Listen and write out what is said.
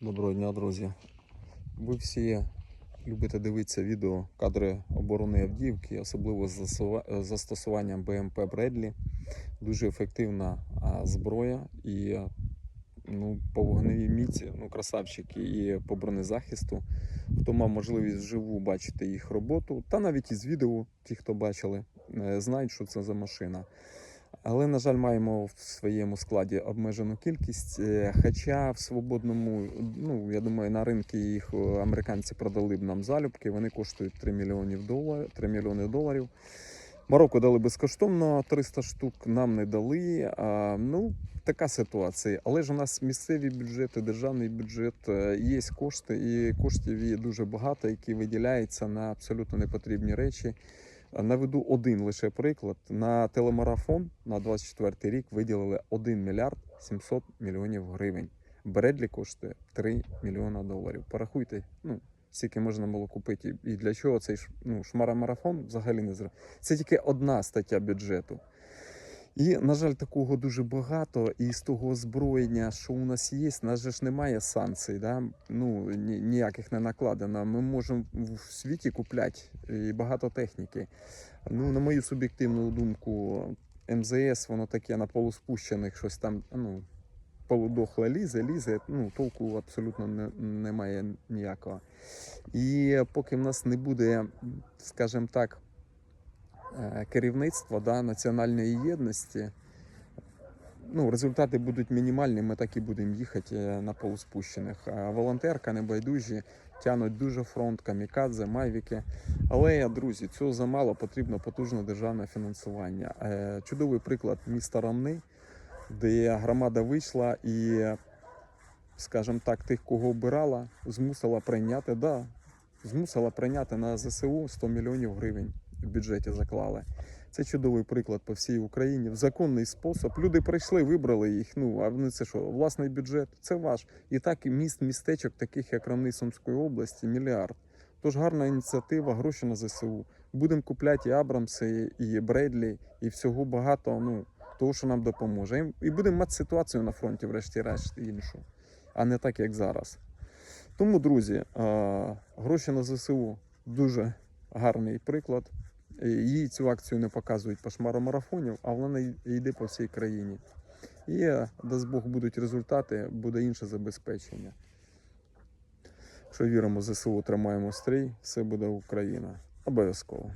Доброго дня, друзі. Ви всі любите дивитися відео кадри оборони Авдіївки, особливо з застосуванням БМП Бредлі. Дуже ефективна зброя і ну, по вогневій міці, ну, красавчики, і по бронезахисту. Хто мав можливість вживу бачити їх роботу, та навіть із відео, ті, хто бачили, е, знають, що це за машина. Але, на жаль, маємо в своєму складі обмежену кількість. е, Хоча в свободному, ну я думаю, на ринку їх е, американці продали б нам залюбки. Вони коштують 3 мільйонів доларів, 3 мільйони доларів. Марокко дали безкоштовно 300 штук, нам не дали. А, ну, така ситуація. Але ж у нас місцеві бюджети, державний бюджет, е, є кошти, і коштів є дуже багато, які виділяються на абсолютно непотрібні речі. Наведу один лише приклад. На телемарафон на 24 рік виділили 1 мільярд 700 мільйонів гривень. Бредлі коштує 3 мільйона доларів. Порахуйте, ну, скільки можна було купити. І для чого цей ну, шмара-марафон взагалі не зробив. Це тільки одна стаття бюджету. І, на жаль, такого дуже багато. І з того озброєння, що у нас є, у нас же ж немає санкцій, да? ну, ні- ніяких не накладено. Ми можемо в світі купляти і багато техніки. Ну, на мою суб'єктивну думку, МЗС, воно таке на полуспущених щось там, ну, полудохле лізе, лізе, ну, толку абсолютно не, немає ніякого. І поки в нас не буде, скажімо так, е, керівництва да, національної єдності, ну, результати будуть мінімальні, ми так і будемо їхати е, на полуспущених. Волонтерка, небайдужі, тянуть дуже фронт, камікадзе, майвіки. Але, друзі, цього замало потрібно потужне державне фінансування. Е, Чудовий приклад міста Рамни, де громада вийшла і, скажімо так, тих, кого обирала, змусила прийняти, да, змусила прийняти на ЗСУ 100 мільйонів гривень в бюджеті заклали. Це чудовий приклад по всій Україні. В законний спосіб. Люди прийшли, вибрали їх. Ну а вони це що? Власний бюджет? Це ваш. І так і міст, містечок, таких як Равни Сумської області, мільярд. Тож гарна ініціатива, гроші на ЗСУ. Будемо купляти і Абрамси, і Бредлі, і всього багато. Ну того, що нам допоможе. І- будемо мати ситуацію на фронті, врешті-решт, іншу, а не так, як зараз. Тому, друзі, гроші на ЗСУ дуже гарний приклад. І Їй цю акцію не показують по шмаромарафонів, а вона йде по всій країні. І, е, дасть Бог, будуть результати, буде інше забезпечення. Якщо віримо ЗСУ, тримаємо стрій, все буде Україна. Обов'язково.